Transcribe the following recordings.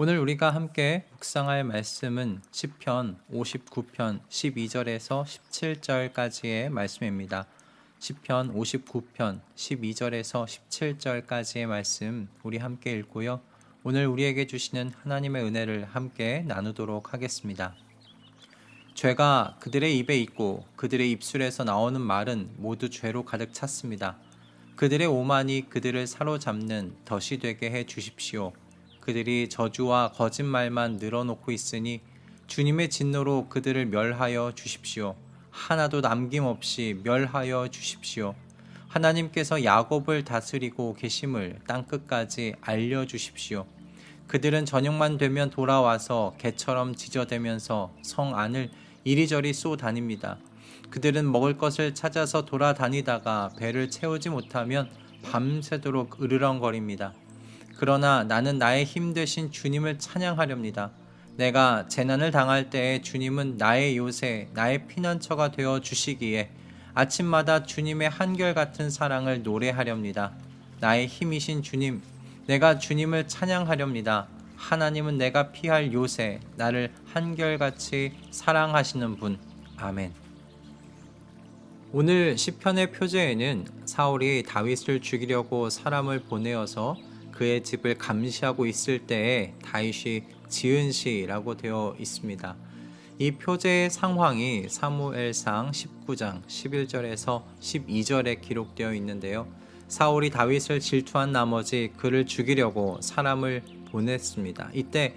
오늘 우리가 함께 묵상할 말씀은 시편 59편 12절에서 17절까지의 말씀입니다. 시편 59편 12절에서 17절까지의 말씀 우리 함께 읽고요. 오늘 우리에게 주시는 하나님의 은혜를 함께 나누도록 하겠습니다. 죄가 그들의 입에 있고 그들의 입술에서 나오는 말은 모두 죄로 가득 찼습니다. 그들의 오만이 그들을 사로잡는 덫이 되게 해 주십시오. 그들이 저주와 거짓말만 늘어놓고 있으니 주님의 진노로 그들을 멸하여 주십시오. 하나도 남김없이 멸하여 주십시오. 하나님께서 야곱을 다스리고 계심을 땅 끝까지 알려 주십시오. 그들은 저녁만 되면 돌아와서 개처럼 지저대면서 성 안을 이리저리 쏘다닙니다. 그들은 먹을 것을 찾아서 돌아다니다가 배를 채우지 못하면 밤새도록 으르렁거립니다. 그러나 나는 나의 힘 되신 주님을 찬양하렵니다. 내가 재난을 당할 때에 주님은 나의 요새, 나의 피난처가 되어 주시기에 아침마다 주님의 한결같은 사랑을 노래하렵니다. 나의 힘이신 주님, 내가 주님을 찬양하렵니다. 하나님은 내가 피할 요새, 나를 한결같이 사랑하시는 분. 아멘. 오늘 시편의 표제에는 사울이 다윗을 죽이려고 사람을 보내어서 그의 집을 감시하고 있을 때에 다윗이 지은 시라고 되어 있습니다. 이 표제의 상황이 사무엘상 19장 11절에서 12절에 기록되어 있는데요. 사울이 다윗을 질투한 나머지 그를 죽이려고 사람을 보냈습니다. 이때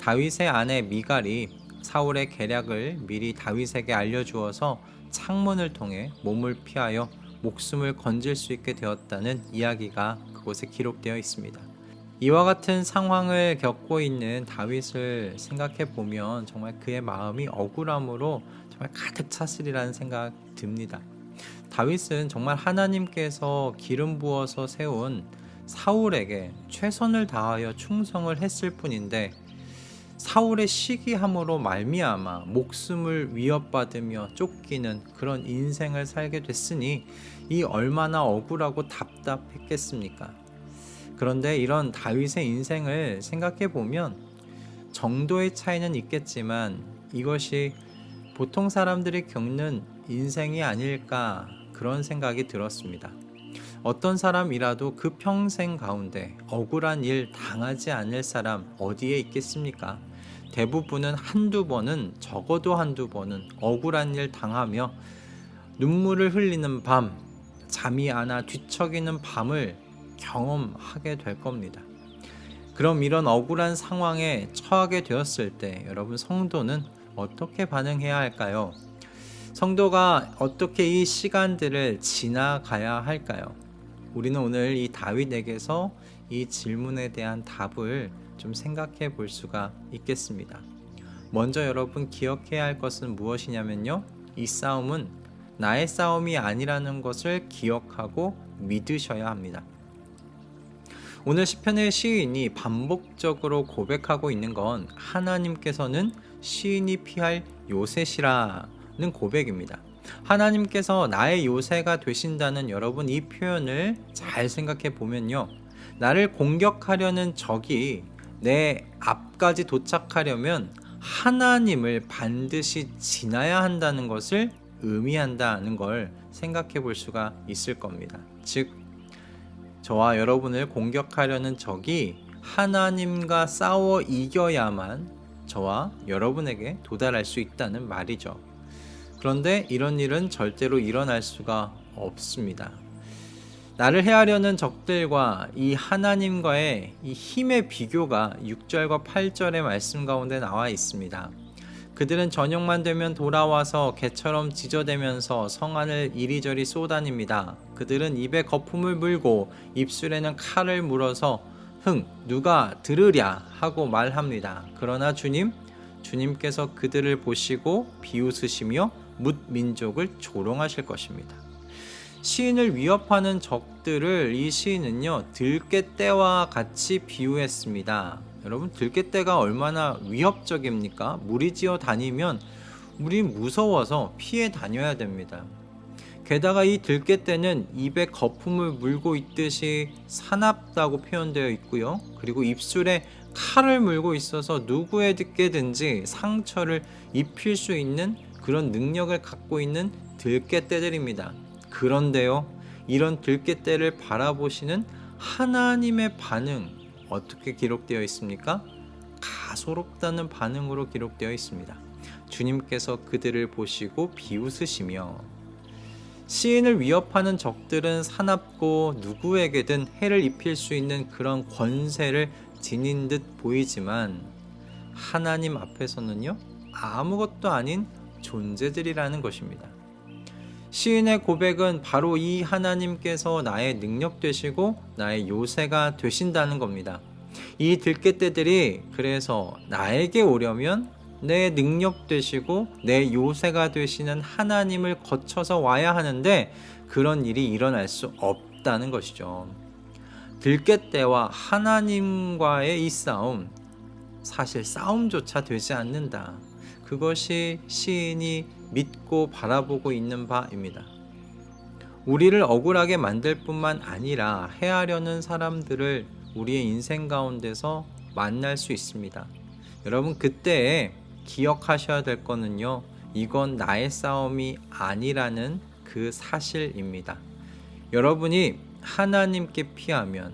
다윗의 아내 미갈이 사울의 계략을 미리 다윗에게 알려주어서 창문을 통해 몸을 피하여 목숨을 건질 수 있게 되었다는 이야기가 그곳에 기록되어 있습니다. 이와 같은 상황을 겪고 있는 다윗을 생각해 보면 정말 그의 마음이 억울함으로 정말 가득 찼으리라는 생각 듭니다. 다윗은 정말 하나님께서 기름 부어서 세운 사울에게 최선을 다하여 충성을 했을 뿐인데 사울의 시기함으로 말미암아 목숨을 위협받으며 쫓기는 그런 인생을 살게 됐으니 이 얼마나 억울하고 답답했겠습니까? 그런데 이런 다윗의 인생을 생각해 보면 정도의 차이는 있겠지만 이것이 보통 사람들이 겪는 인생이 아닐까 그런 생각이 들었습니다. 어떤 사람이라도 그 평생 가운데 억울한 일 당하지 않을 사람 어디에 있겠습니까? 대부분은 한두 번은 적어도 한두 번은 억울한 일 당하며 눈물을 흘리는 밤, 잠이 안 와 뒤척이는 밤을 경험하게 될 겁니다. 그럼 이런 억울한 상황에 처하게 되었을 때 여러분 성도는 어떻게 반응해야 할까요? 성도가 어떻게 이 시간들을 지나가야 할까요? 우리는 오늘 이 다윗에게서 이 질문에 대한 답을 좀 생각해 볼 수가 있겠습니다. 먼저 여러분 기억해야 할 것은 무엇이냐면요. 이 싸움은 나의 싸움이 아니라는 것을 기억하고 믿으셔야 합니다. 오늘 시편의 시인이 반복적으로 고백하고 있는 건 하나님께서는 시인이 피할 요새시라는 고백입니다. 하나님께서 나의 요새가 되신다는 여러분 이 표현을 잘 생각해 보면요. 나를 공격하려는 적이 내 앞까지 도착하려면 하나님을 반드시 지나야 한다는 것을 의미한다는 걸 생각해 볼 수가 있을 겁니다. 즉, 저와 여러분을 공격하려는 적이 하나님과 싸워 이겨야만 저와 여러분에게 도달할 수 있다는 말이죠. 그런데 이런 일은 절대로 일어날 수가 없습니다. 나를 해하려는 적들과 이 하나님과의 이 힘의 비교가 6절과 8절의 말씀 가운데 나와 있습니다. 그들은 저녁만 되면 돌아와서 개처럼 지저대면서 성 안을 이리저리 쏘다닙니다. 그들은 입에 거품을 물고 입술에는 칼을 물어서 흥 누가 들으랴 하고 말합니다. 그러나 주님 주님께서 그들을 보시고 비웃으시며 뭇 민족을 조롱하실 것입니다. 시인을 위협하는 적들을 이 시인은요 들깨떼와 같이 비유했습니다. 여러분 들깨떼가 얼마나 위협적입니까? 무리지어 다니면 우리 무서워서 피해 다녀야 됩니다. 게다가 이 들깨떼는 입에 거품을 물고 있듯이 사납다고 표현되어 있고요. 그리고 입술에 칼을 물고 있어서 누구에게든지 상처를 입힐 수 있는 그런 능력을 갖고 있는 들깨떼들입니다. 그런데요, 이런 들깨떼를 바라보시는 하나님의 반응 어떻게 기록되어 있습니까? 가소롭다는 반응으로 기록되어 있습니다. 주님께서 그들을 보시고 비웃으시며 시인을 위협하는 적들은 사납고 누구에게든 해를 입힐 수 있는 그런 권세를 지닌 듯 보이지만 하나님 앞에서는요 아무것도 아닌 존재들이라는 것입니다. 시인의 고백은 바로 이 하나님께서 나의 능력 되시고 나의 요새가 되신다는 겁니다. 이 들깨떼들이 그래서 나에게 오려면 내 능력 되시고 내 요새가 되시는 하나님을 거쳐서 와야 하는데 그런 일이 일어날 수 없다는 것이죠. 들깨떼와 하나님과의 이 싸움 사실 싸움조차 되지 않는다. 그것이 시인이 믿고 바라보고 있는 바입니다. 우리를 억울하게 만들 뿐만 아니라 해하려는 사람들을 우리의 인생 가운데서 만날 수 있습니다. 여러분 그때에 기억하셔야 될 거는요. 이건 나의 싸움이 아니라는 그 사실입니다. 여러분이 하나님께 피하면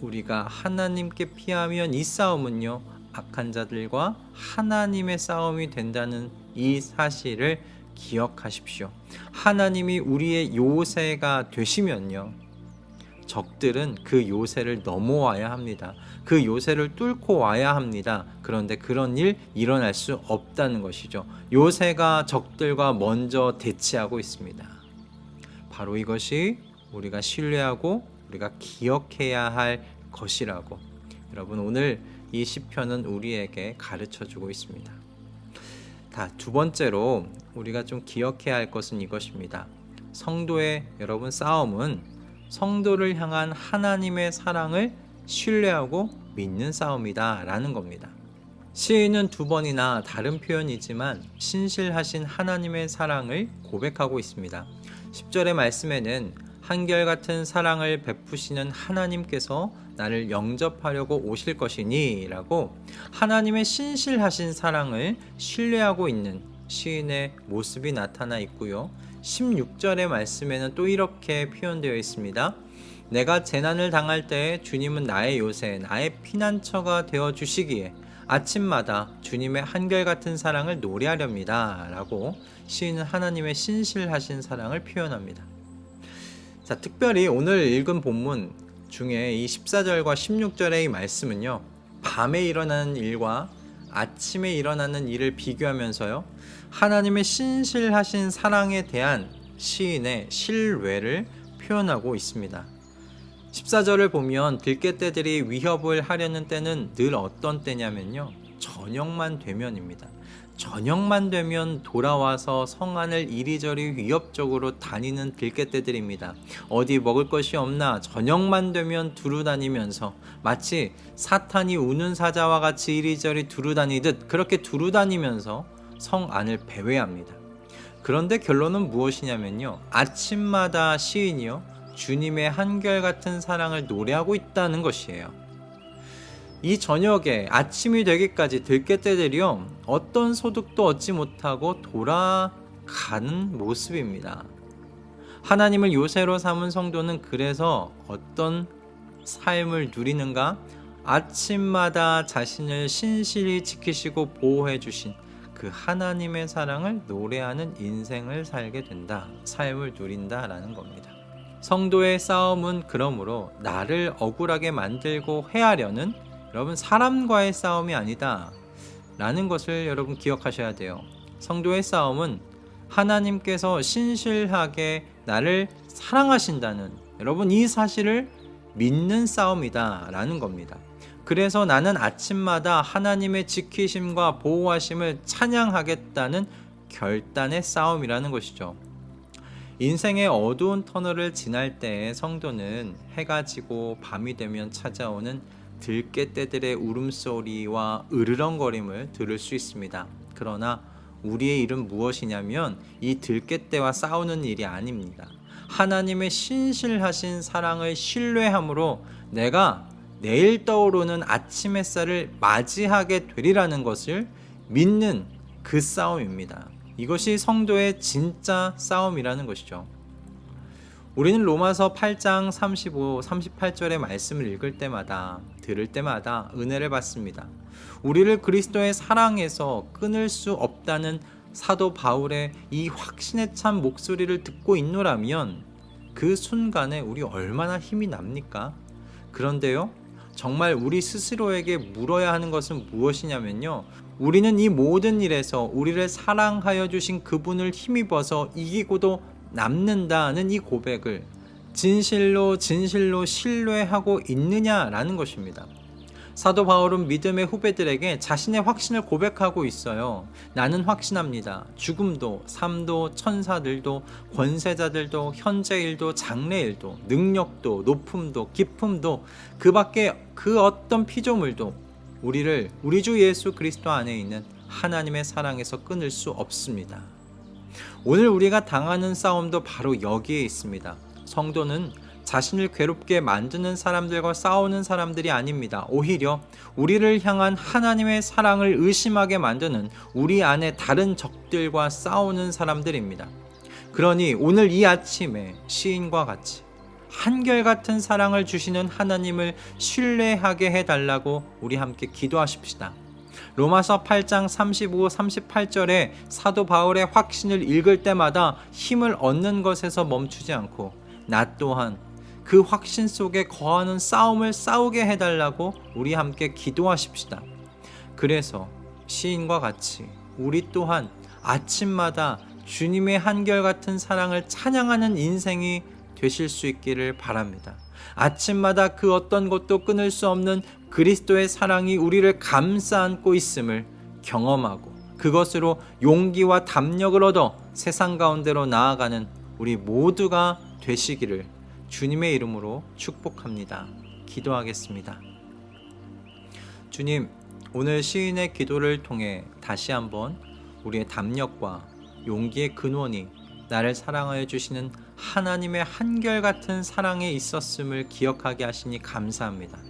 우리가 하나님께 피하면 이 싸움은요. 악한 자들과 하나님의 싸움이 된다는 이 사실을 기억하십시오. 하나님이 우리의 요새가 되시면요. 적들은 그 요새를 넘어와야 합니다. 그 요새를 뚫고 와야 합니다. 그런데 그런 일 일어날 수 없다는 것이죠. 요새가 적들과 먼저 대치하고 있습니다. 바로 이것이 우리가 신뢰하고 우리가 기억해야 할 것이라고 여러분 오늘 이 시편은 우리에게 가르쳐 주고 있습니다. 다 두 번째로 우리가 좀 기억해야 할 것은 이것입니다. 성도의 여러분 싸움은 성도를 향한 하나님의 사랑을 신뢰하고 믿는 싸움이다라는 겁니다. 시인은 두 번이나 다른 표현이지만 신실하신 하나님의 사랑을 고백하고 있습니다. 10절의 말씀에는 한결같은 사랑을 베푸시는 하나님께서 나를 영접하려고 오실 것이니 라고 하나님의 신실하신 사랑을 신뢰하고 있는 시인의 모습이 나타나 있고요. 16절의 말씀에는 또 이렇게 표현되어 있습니다. 내가 재난을 당할 때 주님은 나의 요새, 나의 피난처가 되어 주시기에 아침마다 주님의 한결같은 사랑을 노래하렵니다. 라고 시인은 하나님의 신실하신 사랑을 표현합니다. 자, 특별히 오늘 읽은 본문 중에 이 14절과 16절의 이 말씀은요. 밤에 일어나는 일과 아침에 일어나는 일을 비교하면서요. 하나님의 신실하신 사랑에 대한 시인의 신뢰를 표현하고 있습니다. 14절을 보면 들깨떼들이 위협을 하려는 때는 늘 어떤 때냐면요. 저녁만 되면입니다. 저녁만 되면 돌아와서 성 안을 이리저리 위협적으로 다니는 들깨떼들입니다. 어디 먹을 것이 없나 저녁만 되면 두루 다니면서 마치 사탄이 우는 사자와 같이 이리저리 두루 다니듯 그렇게 두루 다니면서 성 안을 배회합니다. 그런데 결론은 무엇이냐면요. 아침마다 시인이요. 주님의 한결같은 사랑을 노래하고 있다는 것이에요. 이 저녁에 아침이 되기까지 들깨 떼들이요 어떤 소득도 얻지 못하고 돌아가는 모습입니다. 하나님을 요새로 삼은 성도는 그래서 어떤 삶을 누리는가? 아침마다 자신을 신실히 지키시고 보호해 주신 그 하나님의 사랑을 노래하는 인생을 살게 된다. 삶을 누린다라는 겁니다. 성도의 싸움은 그러므로 나를 억울하게 만들고 해하려는 여러분 사람과의 싸움이 아니다. 라는 것을 여러분 기억하셔야 돼요. 성도의 싸움은 하나님께서 신실하게 나를 사랑하신다는 여러분 이 사실을 믿는 싸움이다. 라는 겁니다. 그래서 나는 아침마다 하나님의 지키심과 보호하심을 찬양하겠다는 결단의 싸움이라는 것이죠. 인생의 어두운 터널을 지날 때 성도는 해가 지고 밤이 되면 찾아오는 들깨떼들의 울음소리와 으르렁거림을 들을 수 있습니다. 그러나 우리의 일은 무엇이냐면 이 들깨떼와 싸우는 일이 아닙니다. 하나님의 신실하신 사랑을 신뢰함으로 내가 내일 떠오르는 아침 햇살을 맞이하게 되리라는 것을 믿는 그 싸움입니다. 이것이 성도의 진짜 싸움이라는 것이죠. 우리는 로마서 8장 35, 38절의 말씀을 읽을 때마다 들을 때마다 은혜를 받습니다. 우리를 그리스도의 사랑에서 끊을 수 없다는 사도 바울의 이 확신에 찬 목소리를 듣고 있노라면 그 순간에 우리 얼마나 힘이 납니까? 그런데요, 정말 우리 스스로에게 물어야 하는 것은 무엇이냐면요. 우리는 이 모든 일에서 우리를 사랑하여 주신 그분을 힘입어서 이기고도 남는다는 이 고백을 진실로 진실로 신뢰하고 있느냐라는 것입니다. 사도 바울은 믿음의 후배들에게 자신의 확신을 고백하고 있어요. 나는 확신합니다. 죽음도, 삶도, 천사들도, 권세자들도, 현재 일도, 장래 일도, 능력도, 높음도, 깊음도, 그 밖에 그 어떤 피조물도 우리를 우리 주 예수 그리스도 안에 있는 하나님의 사랑에서 끊을 수 없습니다. 오늘 우리가 당하는 싸움도 바로 여기에 있습니다. 성도는 자신을 괴롭게 만드는 사람들과 싸우는 사람들이 아닙니다. 오히려 우리를 향한 하나님의 사랑을 의심하게 만드는 우리 안에 다른 적들과 싸우는 사람들입니다. 그러니 오늘 이 아침에 시인과 같이 한결같은 사랑을 주시는 하나님을 신뢰하게 해달라고 우리 함께 기도하십시다. 로마서 8장 35, 38절에 사도 바울의 확신을 읽을 때마다 힘을 얻는 것에서 멈추지 않고 나 또한 그 확신 속에 거하는 싸움을 싸우게 해달라고 우리 함께 기도하십시다. 그래서 시인과 같이 우리 또한 아침마다 주님의 한결같은 사랑을 찬양하는 인생이 되실 수 있기를 바랍니다. 아침마다 그 어떤 것도 끊을 수 없는 그리스도의 사랑이 우리를 감싸 안고 있음을 경험하고 그것으로 용기와 담력을 얻어 세상 가운데로 나아가는 우리 모두가 되시기를 주님의 이름으로 축복합니다. 기도하겠습니다. 주님, 오늘 시인의 기도를 통해 다시 한번 우리의 담력과 용기의 근원이 나를 사랑하여 주시는 하나님의 한결같은 사랑에 있었음을 기억하게 하시니 감사합니다.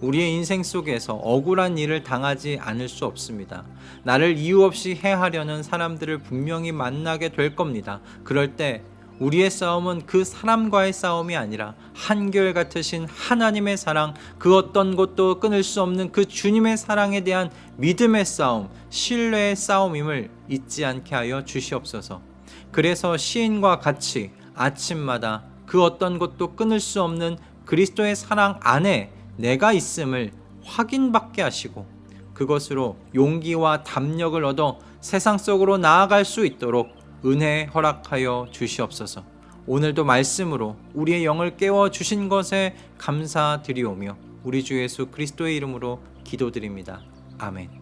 우리의 인생 속에서 억울한 일을 당하지 않을 수 없습니다. 나를 이유 없이 해하려는 사람들을 분명히 만나게 될 겁니다. 그럴 때 우리의 싸움은 그 사람과의 싸움이 아니라 한결 같으신 하나님의 사랑, 그 어떤 것도 끊을 수 없는 그 주님의 사랑에 대한 믿음의 싸움, 신뢰의 싸움임을 잊지 않게 하여 주시옵소서. 그래서 시인과 같이 아침마다 그 어떤 것도 끊을 수 없는 그리스도의 사랑 안에 내가 있음을 확인받게 하시고 그것으로 용기와 담력을 얻어 세상 속으로 나아갈 수 있도록 은혜 허락하여 주시옵소서. 오늘도 말씀으로 우리의 영을 깨워 주신 것에 감사드리오며 우리 주 예수 그리스도의 이름으로 기도드립니다. 아멘.